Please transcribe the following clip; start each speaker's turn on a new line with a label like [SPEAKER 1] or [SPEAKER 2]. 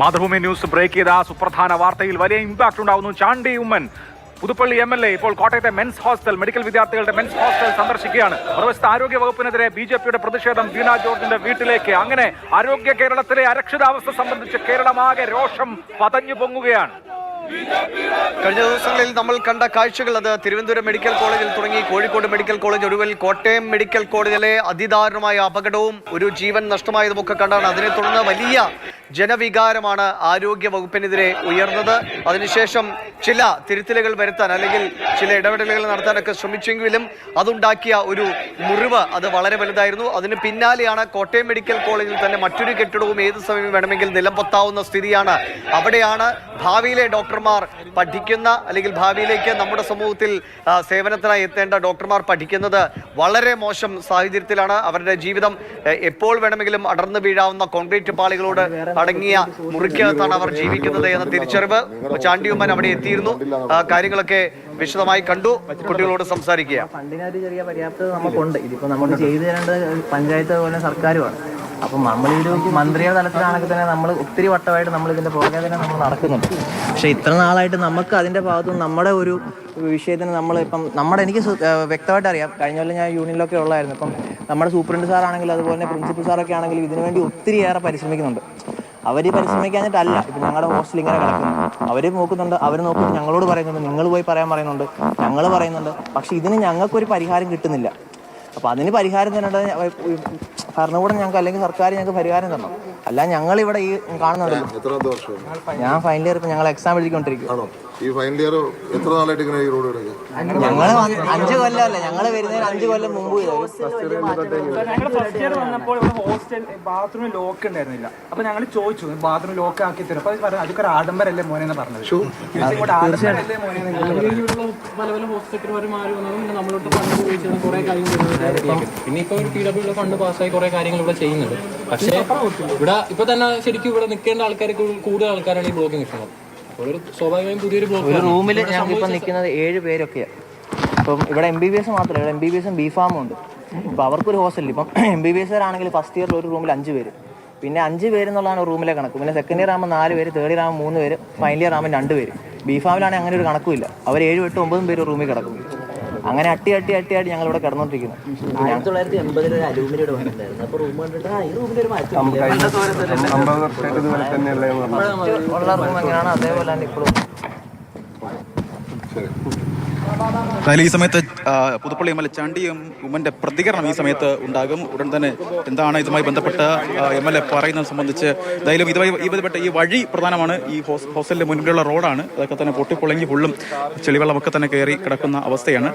[SPEAKER 1] Mathrubhumi news break ചെയ്ത ആ സുപ്രധാന വാർത്തയിൽ വലിയ ഇമ്പാക്ട് ഉണ്ടാവുന്നു. Chandy Oommen Puthuppally M L A ഇപ്പോൾ കോട്ടയത്തെ മെൻസ് ഹോസ്റ്റൽ മെഡിക്കൽ വിദ്യാർത്ഥികളുടെ മെൻസ് ഹോസ്റ്റൽ സന്ദർശിക്കുകയാണ്. മറുവശത്ത് ആരോഗ്യ വകുപ്പിനെതിരെ ബി ജെ പിയുടെ പ്രതിഷേധം വീണ ജോർജിന്റെ വീട്ടിലേക്ക്. അങ്ങനെ ആരോഗ്യ കേരളത്തിലെ അരക്ഷിതാവസ്ഥ സംബന്ധിച്ച് കേരളമാകെ രോഷം പതഞ്ഞു പൊങ്ങുകയാണ്.
[SPEAKER 2] കഴിഞ്ഞ ദിവസങ്ങളിൽ നമ്മൾ കണ്ട കാഴ്ചകൾ അത് തിരുവനന്തപുരം മെഡിക്കൽ കോളേജിൽ തുടങ്ങി. കോഴിക്കോട് മെഡിക്കൽ കോളേജ് ഒടുവിൽ കോട്ടയം മെഡിക്കൽ കോളേജിലെ അതിദാരുണമായ അപകടവും ഒരു ജീവൻ നഷ്ടമായതുമൊക്കെ കണ്ടാണ്. അതിനെ തുടർന്ന് വലിയ ജനവികാരമാണ് ആരോഗ്യ വകുപ്പിനെതിരെ ഉയർന്നത്. അതിനുശേഷം ചില തിരുത്തലുകൾ വരുത്താൻ അല്ലെങ്കിൽ ചില ഇടപെടലുകൾ നടത്താനൊക്കെ ശ്രമിച്ചെങ്കിലും അതുണ്ടാക്കിയ ഒരു മുറിവ് അത് വളരെ വലുതായിരുന്നു. അതിന് പിന്നാലെയാണ് കോട്ടയം മെഡിക്കൽ കോളേജിൽ തന്നെ മറ്റൊരു കെട്ടിടവും ഏത് സമയം വേണമെങ്കിൽ നിലംപൊത്താവുന്ന സ്ഥിതിയാണ്. അവിടെയാണ് ഭാവിയിലെ ഡോക്ടർമാർ പഠിക്കുന്ന അല്ലെങ്കിൽ ഭാവിയിലേക്ക് നമ്മുടെ സമൂഹത്തിൽ സേവനത്തിനായി എത്തേണ്ട ഡോക്ടർമാർ പഠിക്കുന്നത് വളരെ മോശം സാഹചര്യത്തിലാണ്. അവരുടെ ജീവിതം എപ്പോൾ വേണമെങ്കിലും അടർന്നു വീഴാവുന്ന കോൺക്രീറ്റ് പാളികളോട് അടങ്ങിയ മുറിക്കകത്താണ് അവർ ജീവിക്കുന്നത് എന്ന തിരിച്ചറിവ്. ചാണ്ടിയുമ്മൻ അവിടെ എത്തിയിരുന്നു. കാര്യങ്ങളൊക്കെ വിശദമായി കണ്ടു. കുട്ടികളോട് സംസാരിക്കുക.
[SPEAKER 3] ഫണ്ടിനൊരു ചെറിയ പര്യാപ്തത നമുക്കുണ്ട്. ഇതിപ്പോ നമുക്ക് ചെയ്തു തരേണ്ടത് പഞ്ചായത്ത് പോലെ സർക്കാരുമാണ്. അപ്പം മന്ത്രിയുടെ തലത്തിലാണെങ്കിൽ തന്നെ നമ്മൾ ഒത്തിരി വട്ടമായിട്ട് നമ്മൾ ഇതിന്റെ പുറകെ തന്നെ നമ്മൾ നടക്കുന്നുണ്ട്. പക്ഷേ ഇത്ര നാളായിട്ട് നമുക്ക് അതിന്റെ ഭാഗത്തുനിന്ന് നമ്മുടെ ഒരു വിഷയത്തിന് നമ്മൾ ഇപ്പം നമ്മുടെ എനിക്ക് വ്യക്തമായിട്ട് അറിയാം. കഴിഞ്ഞ കൊല്ലം ഞാൻ യൂണിയനിലൊക്കെ ഉള്ളായിരുന്നു ഇപ്പം നമ്മുടെ സൂപ്രണ്ട് സാറാണെങ്കിലും അതുപോലെ തന്നെ പ്രിൻസിപ്പൽ സാറൊക്കെ ആണെങ്കിലും ഇതിനുവേണ്ടി ഒത്തിരിയേറെ പരിശ്രമിക്കുന്നുണ്ട്. അവർ പരിശ്രമിക്കാഞ്ഞിട്ടല്ല. ഇപ്പം ഞങ്ങളുടെ ഹോസ്റ്റൽ ഇങ്ങനെ കിടക്കുന്നു. അവർ നോക്കുന്നുണ്ട് അവർ നോക്കുന്നുണ്ട്. ഞങ്ങളോട് പറയുന്നുണ്ട് നിങ്ങൾ പോയി പറയാൻ പറയുന്നുണ്ട്. ഞങ്ങൾ പറയുന്നുണ്ട്. പക്ഷെ ഇതിന് ഞങ്ങൾക്കൊരു പരിഹാരം കിട്ടുന്നില്ല. അപ്പോൾ അതിന് പരിഹാരം തരേണ്ടത് ഞ- ഭരണകൂടം ഞങ്ങൾക്ക് അല്ലെങ്കിൽ സർക്കാർ ഞങ്ങൾക്ക് പരിഹാരം തരണം. അല്ല ഞങ്ങൾ ഇവിടെ ഈ കാണുന്നുണ്ടല്ലോ. ഞാൻ ഫൈനൽ ഇയർ ഇപ്പം ഞങ്ങൾ എക്സാം എഴുതിക്കൊണ്ടിരിക്കും
[SPEAKER 4] ഈ ഫൈനൽ ഇയർ എത്ര നാളായിട്ട് ഇങ്ങനെ ഈ റോഡ് കിടക്കുക
[SPEAKER 3] ഞങ്ങൾ അഞ്ച് കൊല്ലമല്ല ഞങ്ങൾ വരുന്നതിന് അഞ്ച് കൊല്ലം മുമ്പ്.
[SPEAKER 5] ഞങ്ങൾ ഫസ്റ്റ് ഇയർ വന്നപ്പോൾ ഇവിടെ ഹോസ്റ്റൽ ബാത്റൂമിൽ ലോക്ക് ഉണ്ടായിരുന്നില്ല. അപ്പൊ ഞങ്ങൾ ചോദിച്ചു ബാത്റൂം ലോക്ക് ആക്കി തരും അപ്പൊ പറഞ്ഞു അതൊക്കെ ഒരു ആഡംബരല്ലേ മോനെ എന്ന് പറഞ്ഞത്. ഇങ്ങോട്ട് ആഡംബരല്ലേ മോനെ
[SPEAKER 6] പല പല ഹോസ്പിറ്റലുകാർ മാറി വന്നതും പിന്നെ നമ്മളോട്ട് ഫണ്ട് ഉപയോഗിച്ചത് കുറെ കാര്യങ്ങൾ പിന്നെ ഇപ്പൊ ഒരു പി ഡബ്ല്യു ഫണ്ട് പാസ്സായി കുറെ കാര്യങ്ങൾ ഇവിടെ ചെയ്യുന്നുണ്ട്. പക്ഷേ ഇവിടെ ഇപ്പൊ തന്നെ ശരിക്കും ഇവിടെ നിൽക്കേണ്ട ആൾക്കാർ കൂടുതൽ ആൾക്കാരാണ് ഈ ബ്ലോക്ക് നിൽക്കുന്നത് ഒരു
[SPEAKER 3] റൂമിൽ ഇപ്പം നിൽക്കുന്നത് ഏഴ് പേരൊക്കെയാണ് ഇപ്പം ഇവിടെ എം ബി ബി എസ് മാത്രമല്ല ഇവിടെ എം ബി ബി എസും ബി ഫാമും ഉണ്ട്. അപ്പോൾ അവർക്കൊരു ഹോസ്റ്റലിൽ ഇപ്പം എം ബി ബി എസ് ആണെങ്കിൽ ഫസ്റ്റ് ഇയറിൽ ഒരു റൂമിൽ അഞ്ച് പേര്. പിന്നെ അഞ്ച് പേര് എന്നുള്ളതാണ് റൂമിലെ കണക്ക്. പിന്നെ സെക്കൻഡ് ഇയർ ആകുമ്പോൾ നാല് പേര് തേർഡ് ഇയർ ആകുമ്പോൾ മൂന്ന് പേര് ഫൈനൽ ഇയർ ആകുമ്പോൾ രണ്ട് പേര്. ബി ഫാമിലാണെങ്കിൽ അങ്ങനെ ഒരു കണക്കുമില്ല. അവർ ഏഴ് എട്ട് ഒമ്പതും പേര് റൂമിൽ കിടക്കും. അങ്ങനെ അട്ടി അട്ടി അട്ടി അട്ടി ഞങ്ങൾ ഇവിടെ കിടന്നോണ്ടിരിക്കുന്നു.
[SPEAKER 7] ആയിരത്തി തൊള്ളായിരത്തി എൺപതിൽ ഒരു അലൂമിനിയുടെ വന്നിട്ടുണ്ടായിരുന്നു അപ്പൊ റൂം കണ്ടിട്ട് ആ ഈ റൂമിൽ ഒരു മാറ്റം
[SPEAKER 3] ഉള്ള റൂം എങ്ങനെയാണ്? അതേപോലെ തന്നെ ഇപ്പോഴും
[SPEAKER 8] എന്തായാലും ഈ സമയത്ത് പുതുപ്പള്ളി എം എൽ എ ചാണ്ടിയും ഉമ്മന്റെ പ്രതികരണം ഈ സമയത്ത് ഉണ്ടാകും. ഉടൻ തന്നെ എന്താണ് ഇതുമായി ബന്ധപ്പെട്ട എം എൽ എ പറയുന്നത് സംബന്ധിച്ച് എന്തായാലും ഇതുമായി ഈ ബന്ധപ്പെട്ട ഈ വഴി പ്രധാനമാണ്. ഈ ഹോസ്- ഹോസ്റ്റലിന്റെ മുൻപിലുള്ള റോഡാണ്. അതൊക്കെ തന്നെ പൊട്ടിപ്പൊളങ്ങി ഫുള്ളും ചെളിവെള്ളമൊക്കെ തന്നെ കയറി കിടക്കുന്ന അവസ്ഥയാണ്.